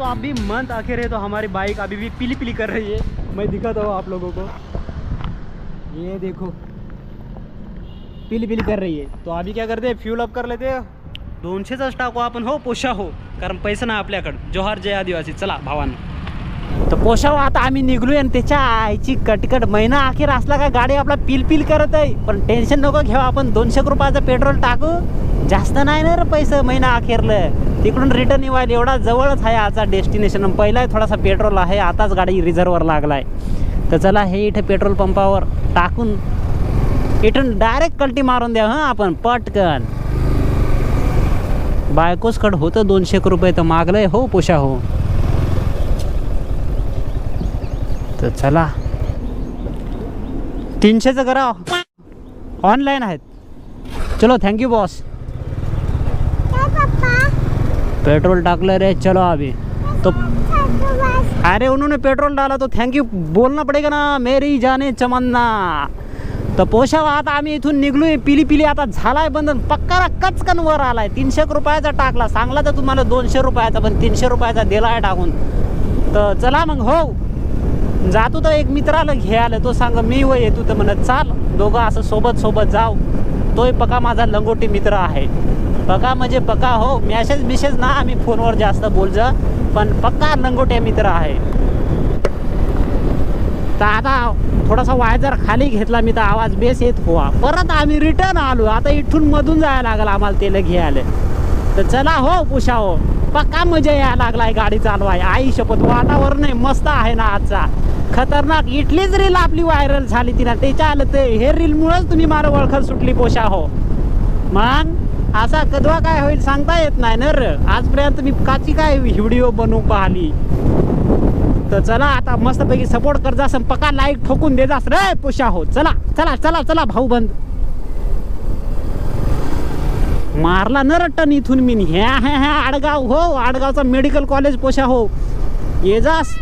तो अभी आप भी मंथ आखिर है तो हमारी बाइक अभी भी पीली पीली कर रही है। मैं दिखाता हूँ आप लोगों को। ये देखो। पीली पीली कर रही है। तो आम्ही काय करते फ्यूल अप कर लेते दोनशेचाच टाकू आपण हो पोशा हो। कारण पैसा नाही आपल्याकडं। जोहार जय आदिवासी। चला भावान। तर पोशाव हो, आता आम्ही निघलोय आणि त्याच्या आईची कटकट महिना अखेर असला का गाडी आपला पिल पिल करत आहे. पण टेन्शन नको घेऊ आपण. दोनशे रुपयाचं पेट्रोल टाकू. जास्त नाही ना रे पैसे महिना अखेरलं तिकडून रिटर्न येवायला एवढा जवळच आहे आजचा डेस्टिनेशन पहिला थोडासा पेट्रोल आहे आताच गाडी रिझर्ववर आहे तर चला हे इथे पेट्रोल पंपावर टाकून इथून डायरेक्ट कल्टी मारून द्या हां आपण. पटकन. बायकोसकड होतं दोनशे रुपये तर मागलंय हो पोशा हो. तर चला. तीनशेचं करा. ऑनलाईन आहेत. चलो थँक्यू बॉस पेट्रोल टाकलं रे चलो अभी। तो अरे उन्होंने पेट्रोल डाला तो थँक्यू बोलणं पडेगा ना मेरी जाने चमन्ना। तर पोशाव आता आम्ही इथून निघलोय पिली पिली आता झालाय बंधन पक्का कचकन वर आलाय तीनशे रुपयाचा टाकला सांगला तर तुम्हाला दोनशे रुपयाचा पण तीनशे रुपयाचा दिलाय टाकून. तर चला मग हो. जातो तर एक मित्राला घ्यायला तो सांग मी व येतो तर म्हणत चाल दोघं असं सोबत सोबत जाऊ. तोही पका माझा लंगोटी मित्र आहे. पका म्हणजे पका हो. मॅसेज बिसेज ना आम्ही फोनवर जास्त बोलजा. पण पक्का नंगोट्या मित्र आहे. तर आता थोडासा वायजर खाली घेतला मी तर आवाज बेस येत होवा. परत आम्ही रिटर्न आलो. आता इथून मधून जायला लागला आम्हाला तेल घ्यायला तर चला हो पुषा हो. पक्का मजा यायला लागलाय गाडी चालवाय. आई शपथ वातावरण आहे मस्त आहे ना आजचा. खतरनाक. इथलीच रील आपली व्हायरल झाली ती ना त्याच्या आलं ते. हे रीलमुळेच तुम्ही मला ओळखत सुटली पोशा हो. मग? असा कधवा काय होईल सांगता येत नाही ना र. आजपर्यंत मी काची काय व्हिडिओ बनवू पाहिली? तर चला आता मस्तपैकी सपोर्ट कर जा पका लाईक ठोकून दे जास रे पुशा हो चला चला चला चला भाऊ बंद. मारला न रट्टन इथून मी. ह्या ह्या ह्या आडगाव हो आडगावचा मेडिकल कॉलेज पोशा हो. ये जास.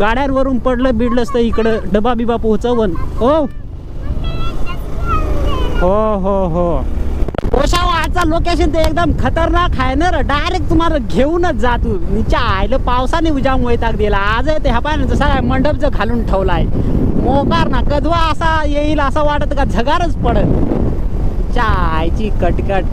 गाड्यांवरून पडलं बिडलंच तर इकडं डबा बिबा पोहोचवन हो. हो हो हो. पोशाव हो. आजचा लोकेशन ते एकदम खतरनाक आहे ना डायरेक्ट तुम्हाला घेऊनच जातो निच्या आयलं पावसाने उजाम वैताग दिला. आज आहे ते हा पाय जसा मंडप जर घालून ठेवलाय. मोकार ना कधवा असा येईल असं वाटत का झगारच पडत. चायची कटकट.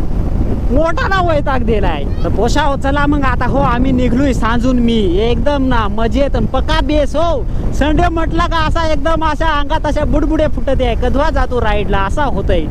मोठा ना वैताग दिलाय. तर पोशाव हो, चला मग आता हो आम्ही निघलोय सांजून मी. एकदम ना मजेत पका पक्का बेस हो. संडे म्हटला का असा एकदम अशा अंगात अशा बुडबुडे फुटत आहे. कधवा जातो राईडला असा होतय.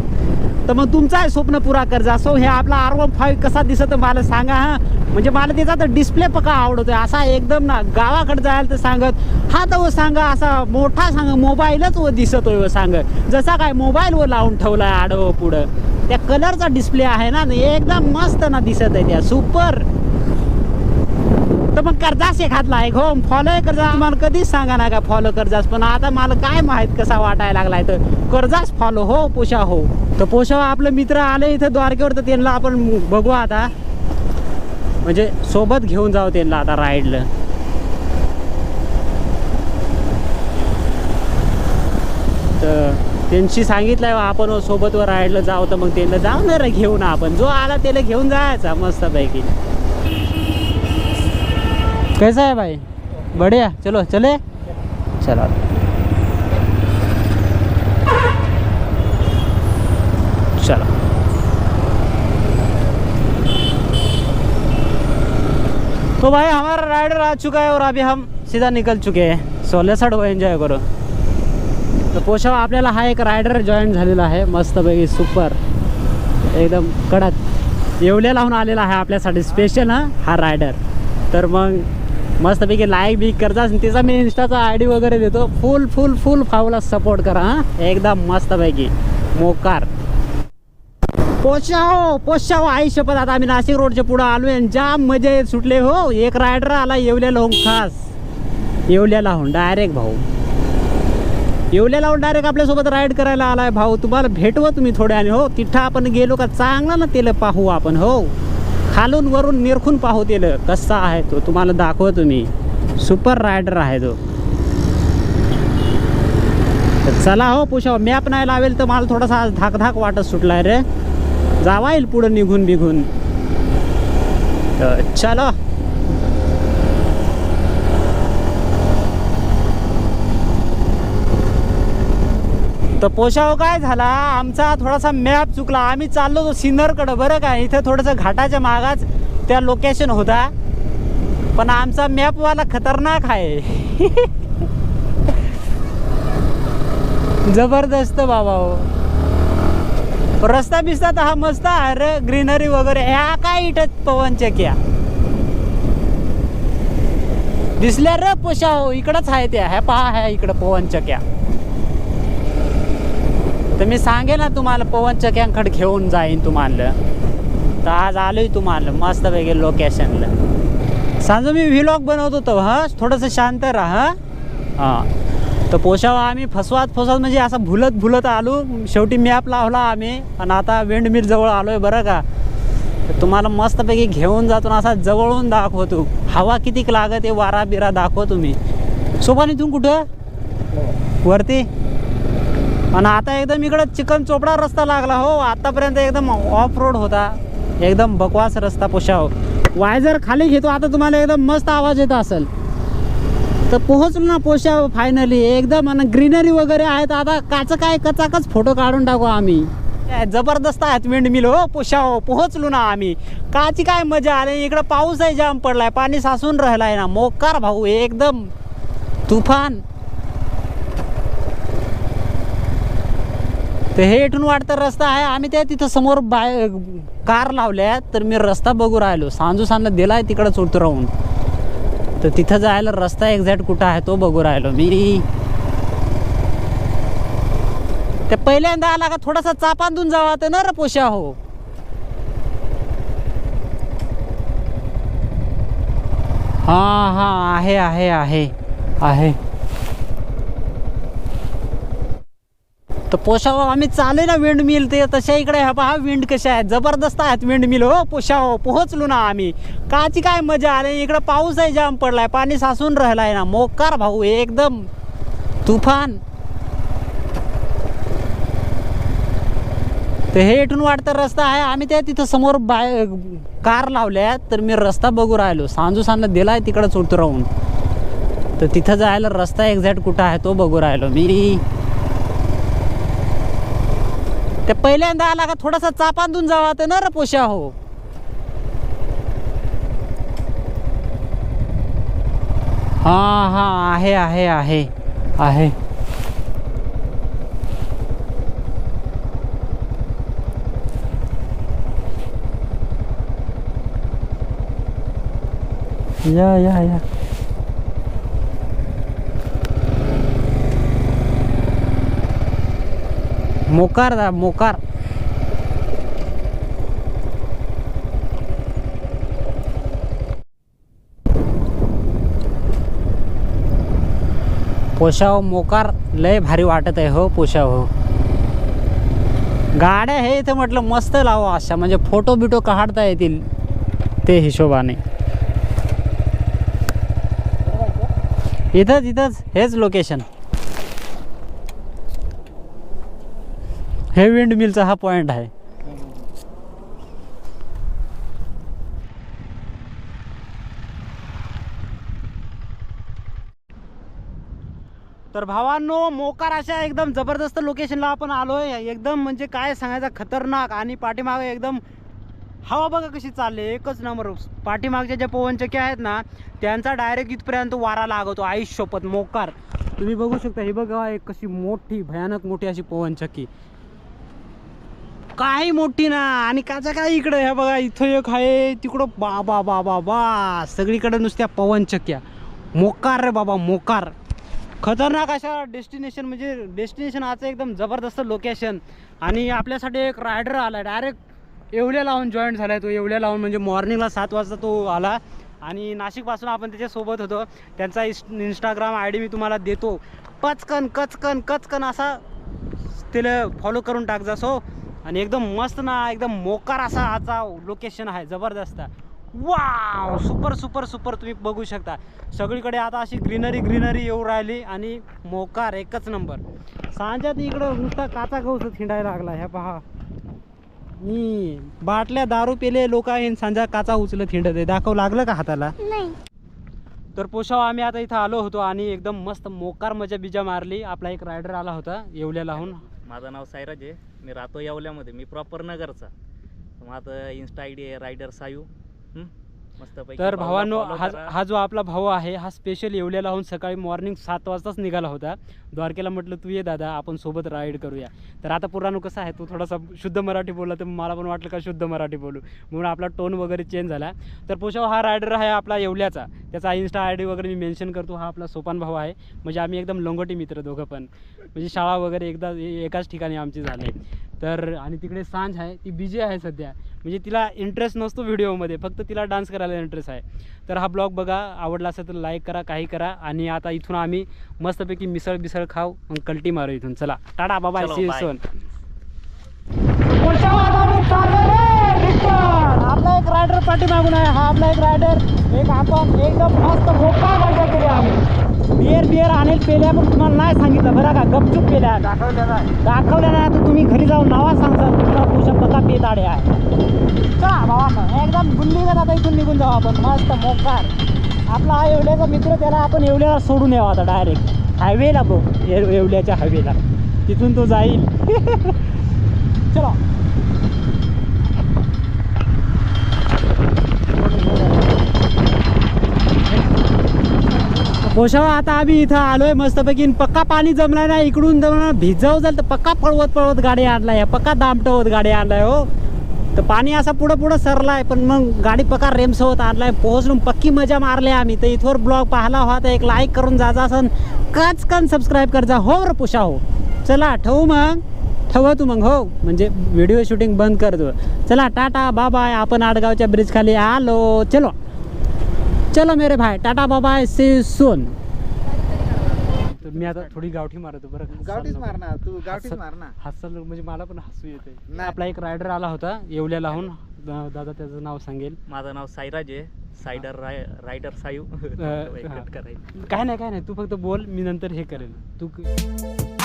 तर मग तुमचा स्वप्न पुरा कर जा. सो हे आपला आर वन फाईव्ह कसा दिसत मला सांगा हा. म्हणजे मला त्याचा तर डिस्प्ले पका आवडतोय? असा एकदम ना गावाकडे जायला तर सांगत हा तर व सांगा असा मोठा सांग मोबाईलच व दिसतोय हो व सांग जसा काय मोबाईल व लावून ठेवलाय आडवं पुढं. त्या कलरचा डिस्प्ले आहे ना एकदम मस्त ना दिसत आहे त्या सुपर तर मग कर्जास एखादला आहे हो फॉलो कर्जा तुम्हाला कधीच सांगा ना का फॉलो कर्जास पण आता मला काय माहीत कसा वाटायला लागलाय तर कर्जास फॉलो हो पुशा हो. तर पोशावा आपलं मित्र आले इथं द्वारकेवर तर त्यांना आपण बघू आता. म्हणजे सोबत घेऊन जाऊ त्यांना आता राईडला तर त्यांची सांगितलंय आपण सोबत व राईडला जाऊ तर मग त्यांना जाऊ ना रे घेऊन आपण. जो आला त्याला घेऊन जायचा मस्तपैकी. कैसा आहे भाई? बढ़िया. चलो चले? चलो. तो भाई हमारा राइडर आ चुका है और अभी हम सीधा निकल चुके हैं। सोले साठ एन्जॉय करो। तर पोशाव आपल्याला हा एक रायडर जॉईन झालेला आहे मस्तपैकी सुपर एकदम कडक. येवल्यालाहून आलेला आहे आपल्यासाठी स्पेशल हा. हा रायडर तर मग मस्तपैकी लाईक बीक करता तिचा मी इंस्टाचा आय डी वगैरे देतो. फुल फुल फुल फावला सपोर्ट करा हां. एकदम मस्तपैकी. मोकार. पोशाव हो आई शपथ आता आम्ही नाशिक रोडच्या पुढं आलो आणि जाम मजे सुटले हो. एक रायडर आला येवल्याला होऊन खास. येवल्याला होऊन डायरेक्ट भाऊ. येवल्याला होऊन डायरेक्ट आपल्यासोबत राईड करायला आलाय भाऊ. तुम्हाला भेटवं तुम्ही थोड्याने हो. तिथं आपण गेलो का चांगला ना तेल पाहू आपण हो. खालून वरून निरखून पाहू तेल. कसा आहे तो तुम्हाला दाखव तुम्ही. सुपर रायडर आहे तो. चला हो पुषा मॅप नाही लावेल तर मला थोडासा आज धाक धाक वाटत सुटलाय रे. जावा येईल पुढं निघून बिघून. तर तर पोशाव काय झाला? आमचा थोडासा मॅप चुकला. आम्ही चाललो तो सिन्नरकडं. बरं का? इथं थोडंसं घाटाच्या मागाच त्या लोकेशन होता. पण आमचा मॅपवाला खतरनाक आहे. जबरदस्त बाबा हो. रस्ता बिस्ता तर हा मस्त आहे रे ग्रीनरी वगैरे. ह्या काय इथं पवन चक्या? दिसल्या पोशा हो इकडंच आहे त्या. ह्या पहा ह्या इकडं पवन चक्या. तर मी सांगेन ना तुम्हाला पवन चक्यांकडे घेऊन जाईन तुम्हाला. तर आज आलोय तुम्हाला मस्तपैकी लोकेशनला सांजू मी व्हिलॉग बनवत होतो हा? थोडंसं शांत राहा हां. तर पोशावा आम्ही फसवात फसवात म्हणजे असं भुलत भुलत आलो. शेवटी मॅप लावला आम्ही. आणि आता वेंडमिल जवळ आलो आहे बरं का. तुम्हाला मस्तपैकी घेऊन जातो ना असा जवळून दाखवतो. हवा किती लागत आहे वारा बिरा दाखव तुम्ही. सोपान इथून कुठं? वरती. आणि आता एकदम इकडं चिकन चोपडा रस्ता लागला हो. आतापर्यंत एकदम ऑफ रोड होता. एकदम बकवास रस्ता पोशाव वायझर खाली घेतो. आता तुम्हाला एकदम मस्त आवाज येत असेल. तर पोहोचलो ना पोशा फायनली एकदम आणि ग्रीनरी वगैरे आहेत आता काच काय कचाकच फोटो काढून टाकू आम्ही. जबरदस्त आहेत विंडमिल हो पोशाव हो, पोहोचलो ना आम्ही. काची काय मजा आली? इकडं पाऊसही जाम पडलाय पाणी साचून राहिलाय ना. मोकार भाऊ एकदम तुफान. तर हे इथून वाटतं रस्ता आहे. आम्ही त्या तिथं समोर बाय कार लावल्या तर मी रस्ता बघू राहिलो. सांजू सांना दिलाय तिकडंच उतरवून तर तिथं जायला रस्ता एक्झॅक्ट कुठं आहे तो बघू राहिलो मी. ते पहिल्यांदा आला का थोडासा चापांदून जावा तर ना र पोशा हो. हा हा आहे आहे आहे आहे. तर पोशाव आम्ही चालू ना विंड मिल ते तशा इकडे ह्या पहा विंड कशा आहेत. जबरदस्त आहेत विंड मिल हो पोशाव पोहोचलो ना आम्ही. काची काय मजा आली. इकडं पाऊसही जाम पडलाय. पाणी साचून राहिलाय ना. मोकार भाऊ एकदम तुफान. तर हे इथून वाटतं रस्ता आहे. आम्ही त्या तिथं समोर बाय कार लावल्या तर मी रस्ता बघू राहिलो. सांजू सांगला दिलाय तिकडंच राहून. तर तिथं जायला रस्ता एक्झॅक्ट कुठं आहे तो बघू राहिलो मी. ते पहिल्यांदा आला का थोडासा चापांदून जावा तर ना रे पोशा हो. हा हा आहे आहे आहे आहे. या या या. मोकार दा मोकार. पोशाव मोकार लय भारी वाटत आहे हो पोशाव हो. गाड्या हे इथे म्हटलं मस्त लावा अशा म्हणजे फोटो बिटो काढता येतील ते हिशोबाने. इथंच इथंच हेच लोकेशन हे विंड मिलचा हा पॉइंट आहे. तर भावांनो मोकार अशा एकदम जबरदस्त लोकेशनला आपण आलोय. एकदम म्हणजे काय सांगायचं खतरनाक आणि पाठीमागे एकदम हवा बघा कशी चालली. एकच नंबर पाठीमागच्या ज्या पवनचक्या आहेत ना त्यांचा डायरेक्ट इथपर्यंत वारा लागवतो आयुष्यपत मोकार. तुम्ही बघू शकता हे बघा एक कशी मोठी भयानक मोठी अशी पवनचक्की. काही मोठी ना. आणि काचा काय इकडं? ह्या बघा इथं एक आहे तिकडं बाबा बाबा बा सगळीकडे नुसत्या पवनचक्या. मोकार रे बाबा मोकार. खतरनाक अशा डेस्टिनेशन म्हणजे डेस्टिनेशन आजचं एकदम जबरदस्त लोकेशन आणि आपल्यासाठी एक रायडर आला डायरेक्ट येवल्या लावून जॉईन झाला आहे तो. येवल्या लावून म्हणजे मॉर्निंगला सात वाजता तो आला. आणि नाशिकपासून आपण त्याच्यासोबत होतो. त्यांचा इस इंस्टाग्राम आय डी मी तुम्हाला देतो. पचकन कचकन कचकन असा तिला फॉलो करून टाक जा सो आणि एकदम मस्त ना एकदम मोकार असा आजचा लोकेशन आहे जबरदस्त. वाव सुपर सुपर सुपर तुम्ही बघू शकता. सगळीकडे आता अशी ग्रीनरी ग्रीनरी येऊ राहिली आणि मोकार एकच नंबर सांजात इकडं नुसता काचा गवस हिंडायला लागला ह्या पहा. मी बाटल्या दारू पेले लोक आहे सांजा काचा उचलत हिंडत आहे. दाखव लागलं का हाताला? नाही. तर पोशाव आम्ही आता इथं आलो होतो आणि एकदम मस्त मोकार मजा बिजा मारली. आपला एक रायडर आला होता येवल्या लावून माझं नाव सायराज आहे. मी राहतो येवल्यामध्ये. मी प्रॉपर नगरचा. माझं इन्स्टा आय डी आहे रायडर सायू. हं? तर भावांनो हा. हा जो आपला भाऊ आहे हा स्पेशल येवल्याला होऊन सकाळी मॉर्निंग सात वाजताच निघाला होता. द्वारकेला म्हटलं तू ये दादा आपण सोबत राईड करूया. तर आता पुराणू कसं आहे तो थोडासा शुद्ध मराठी बोलला तर मला पण वाटलं का शुद्ध मराठी बोलू. म्हणून आपला टोन वगैरे चेंज झाला. तर पोशाव हा रायडर आहे आपला येवल्याचा. त्याचा इन्स्टा आय डी वगैरे मी मेन्शन करतो हा आपला सोपान भाऊ आहे. म्हणजे आम्ही एकदम लंगोटी मित्र दोघं पण. म्हणजे शाळा वगैरे एकदा एकाच ठिकाणी आमची झाली. तर आणि तिकडे सांज आहे ती बिजी आहे सध्या. म्हणजे तिला इंटरेस्ट नसतो व्हिडिओमध्ये फक्त तिला डान्स करायला इंटरेस्ट आहे. तर हा ब्लॉग बघा आवडला असेल तर लाईक करा काही करा. आणि आता इथून आम्ही मस्तपैकी मिसळ बिसळ खाऊ मग कल्टी मारू इथून. चला टाटा बाबा सी. सोन आपला एक रायडर पाठी मागून आहे. हा आपला एक रायडर एक आपण एकदम मस्त मोठा मजा केली आम्ही. बिअर बिअर आणेल पेल्या पण तुम्हाला नाही सांगितलं. बरं का गपचूप पेल्या दाखवल्या नाही. दाखवल्या नाही तर तुम्ही घरी जाऊन नावा सांगता तुमचा पुषप कसा पेताडे आहे. चला भावा एकदम गुल्ली आता इथून निघून जाऊ आपण. मस्त मोकार. आपला हा येवल्याचा मित्र त्याला आपण येवल्याला सोडून यावं आता डायरेक्ट हायवेला बघ ये- येवल्याच्या हायवेला तिथून तो जाईल. चलो. पोशावा आता आम्ही इथं आलोय मस्तपैकी. आणि पक्का पाणी जमलाय ना इकडून जमला भिजव जाईल तर पक्का पळवत पळवत गाडी आणलाय. पक्का दामटवत गाडी आणलाय हो. तर पाणी असं पुढं पुढं सरलाय पण मग गाडी पक्का रेमसवत आणलाय. पोहोचून पक्की मजा मारली आम्ही. तर इथवर ब्लॉग पाहिला होता एक लाईक करून जायचा असन. कच कन सबस्क्राईब करजा. हो र पुषा हो चला ठेवू मग. ठेवा तू मग हो. म्हणजे व्हिडिओ शूटिंग बंद करतो. चला टाटा बाय आपण आडगावच्या ब्रिज खाली आलो. चलो. चलो मेरे भाई टाटा बाबाय से सोन तर मी आता थोडी गावठी मारतो बरं गावठीच मार ना तू गावठीच मार ना हसल म्हणजे मला पण हसू येते नाही. आपला एक रायडर आला होता येवल्या लावून दा- दादा त्याचं नाव सांगेल. माझं नाव सायराज आहे. सायडर राय रायडर सायू. हा. करायचं. काय नाही काय नाही. तू फक्त बोल मी नंतर हे करेल. तू क-